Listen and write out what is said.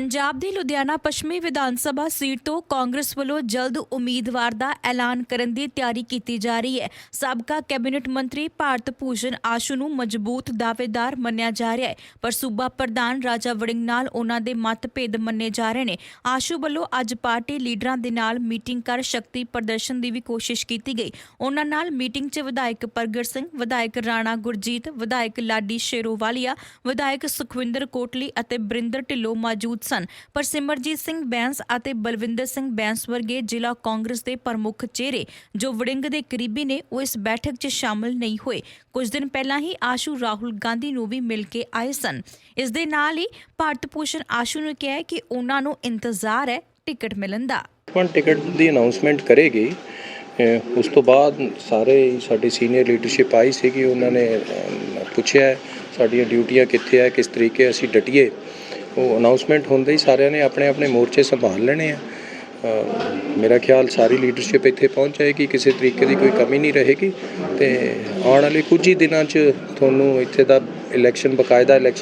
ਪੰਜਾਬ ਦੀ ਲੁਧਿਆਣਾ ਪੱਛਮੀ ਵਿਧਾਨ ਸਭਾ ਸੀਟ ਤੋਂ ਕਾਂਗਰਸ ਵੱਲੋਂ ਜਲਦ ਉਮੀਦਵਾਰ ਦਾ ਐਲਾਨ ਕਰਨ ਦੀ ਤਿਆਰੀ ਕੀਤੀ ਜਾ ਰਹੀ ਹੈ। ਸਾਬਕਾ ਕੈਬਨਿਟ ਮੰਤਰੀ ਭਾਰਤ ਭੂਸ਼ਣ ਆਸ਼ੂ ਨੂੰ ਮਜ਼ਬੂਤ ਦਾਅਵੇਦਾਰ ਮੰਨਿਆ ਜਾ ਰਿਹਾ ਹੈ। ਪਰ ਸੂਬਾ ਪ੍ਰਧਾਨ ਰਾਜਾ ਵੜਿੰਗ ਨਾਲ ਉਹਨਾਂ ਦੇ ਮਤਭੇਦ ਮੰਨੇ ਜਾ ਰਹੇ ਨੇ। ਆਸ਼ੂ ਵੱਲੋਂ ਅੱਜ ਪਾਰਟੀ ਲੀਡਰਾਂ ਦੇ ਨਾਲ ਮੀਟਿੰਗ ਕਰ ਸ਼ਕਤੀ ਪ੍ਰਦਰਸ਼ਨ ਦੀ ਵੀ ਕੋਸ਼ਿਸ਼ ਕੀਤੀ ਗਈ। ਉਹਨਾਂ ਨਾਲ ਮੀਟਿੰਗ 'ਚ ਵਿਧਾਇਕ ਪ੍ਰਗਟ ਸਿੰਘ, ਵਿਧਾਇਕ ਰਾਣਾ ਗੁਰਜੀਤ, ਵਿਧਾਇਕ ਲਾਡੀ ਸ਼ੇਰੋਵਾਲੀਆ, ਵਿਧਾਇਕ ਸੁਖਵਿੰਦਰ ਕੋਟਲੀ ਅਤੇ ਬਰਿੰਦਰ ਢਿੱਲੋਂ ਮੌਜੂਦ ਸਨ। ਪਰ ਸਿਮਰਜੀਤ ਸਿੰਘ ਬੈਂਸ ਅਤੇ ਬਲਵਿੰਦਰ ਸਿੰਘ ਬੈਂਸ ਵਰਗੇ ਜ਼ਿਲ੍ਹਾ ਕਾਂਗਰਸ ਦੇ ਪ੍ਰਮੁੱਖ ਚਿਹਰੇ ਜੋ ਵੜਿੰਗ ਦੇ ਕਰੀਬੀ ਨੇ, ਉਹ ਇਸ ਬੈਠਕ 'ਚ ਸ਼ਾਮਲ ਨਹੀਂ ਹੋਏ। ਕੁਝ ਦਿਨ ਪਹਿਲਾਂ ਹੀ ਆਸ਼ੂ ਰਾਹੁਲ ਗਾਂਧੀ ਨੂੰ ਵੀ ਮਿਲ ਕੇ ਆਏ ਸਨ। ਇਸ ਦੇ ਨਾਲ ਹੀ ਭਾਰਤ ਭੂਸ਼ਣ ਆਸ਼ੂ ਨੇ ਕਿਹਾ ਕਿ ਉਹਨਾਂ ਨੂੰ ਇੰਤਜ਼ਾਰ ਹੈ ਟਿਕਟ ਮਿਲਣ ਦਾ। ਪਰ ਟਿਕਟ ਦੀ ਅਨਾਉਂਸਮੈਂਟ ਕਰੇਗੀ ਉਸ ਤੋਂ ਬਾਅਦ ਸਾਰੇ ਸਾਡੀ ਸੀਨੀਅਰ ਲੀਡਰਸ਼ਿਪ ਆਈ ਸੀਗੀ, ਉਹਨਾਂ ਨੇ ਪੁੱਛਿਆ ਸਾਡੀਆਂ ਡਿਊਟੀਆਂ ਕਿੱਥੇ ਹੈ, ਕਿਸ ਤਰੀਕੇ ਅਸੀਂ ਡਟੀਏ। ਉਹ ਅਨਾਉਂਸਮੈਂਟ ਹੁੰਦੇ ਹੀ ਸਾਰਿਆਂ ਨੇ ਆਪਣੇ ਆਪਣੇ ਮੋਰਚੇ ਸੰਭਾਲ ਲੈਣੇ ਆ। ਮੇਰਾ ਖਿਆਲ ਸਾਰੀ ਲੀਡਰਸ਼ਿਪ ਇੱਥੇ ਪਹੁੰਚ ਜਾਏਗੀ, ਕਿਸੇ ਤਰੀਕੇ ਦੀ ਕੋਈ ਕਮੀ ਨਹੀਂ ਰਹੇਗੀ ਤੇ ਆਉਣ ਵਾਲੇ ਕੁਝ ਹੀ ਦਿਨਾਂ 'ਚ ਤੁਹਾਨੂੰ ਇੱਥੇ ਦਾ ਇਲੈਕਸ਼ਨ ਬਕਾਇਦਾ ਇਲੈਕਸ਼ਨ